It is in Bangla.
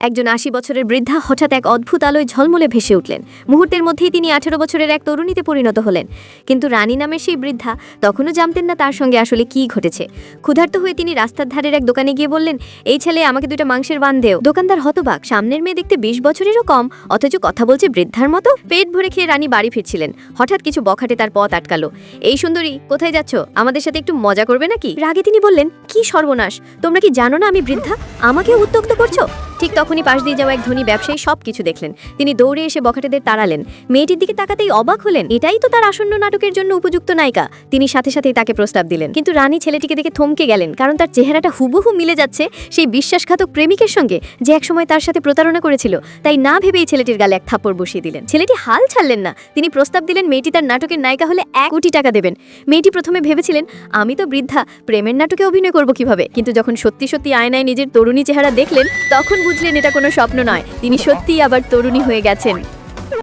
একজন আশি বছরের বৃদ্ধা হঠাৎ এক অদ্ভুত আলোয় ঝলমলে ভেসে উঠলেন। মুহূর্তের মধ্যেই তিনি আঠারো বছরের এক তরুণীতে পরিণত হলেন। কিন্তু রানী নামের সেই বৃদ্ধা তখনও জানতেন না তার সঙ্গে আসলে কী ঘটেছে। ক্ষুধার্ত হয়ে তিনি রাস্তার ধারের এক দোকানে গিয়ে বললেন, এই ছেলে আমাকে দুটো মাংসের বান দেও। দোকানদার হতবাক, সামনের মেয়ে দেখতে বিশ বছরেরও কম, অথচ কথা বলছে বৃদ্ধার মতো। পেট ভরে খেয়ে রানী বাড়ি ফিরছিলেন। হঠাৎ কিছু বখাটে তার পথ আটকালো। এই সুন্দরী, কোথায় যাচ্ছ? আমাদের সাথে একটু মজা করবে নাকি? রাগে তিনি বললেন কি সর্বনাশ? তোমরা কি জানো না আমি বৃদ্ধা? আমাকে উত্তক্ত করছ? ঠিক তখনই পাশ দিয়ে যাওয়া এক ধনী ব্যবসায়ী সব কিছু দেখলেন। তিনি দৌড়ে এসে বখাটেদের তাড়ালেন। মেয়েটির দিকে তাকাতেই অবাক হলেন। এটাই তো তার আসন্ন নাটকের জন্য উপযুক্ত নায়িকা। তিনি সাথে সাথেই তাকে প্রস্তাব দিলেন। কিন্তু রানী ছেলেটিকে দেখে থমকে গেলেন, কারণ তার চেহারাটা হুবহু মিলে যাচ্ছে সেই বিশ্বাসঘাতক প্রেমিকের সঙ্গে, যে একসময় তার সাথে প্রতারণা করেছিল। তাই না ভেবেই ছেলেটির গালে এক থাপ্পড় বসিয়ে দিলেন। ছেলেটি হাল ছাড়লেন না। তিনি প্রস্তাব দিলেন, মেয়েটি তার নাটকের নায়িকা হলে এক কোটি টাকা দেবেন। মেয়েটি প্রথমে ভেবেছিলেন, আমি তো বৃদ্ধা, প্রেমের নাটকে অভিনয় করব কীভাবে? কিন্তু যখন সত্যি সত্যি আয়নায় নিজের তরুণী চেহারা দেখলেন, তখন বুঝলেন এটা কোনো স্বপ্ন নয়। তিনি সত্যিই আবার তরুণী হয়ে গেছেন।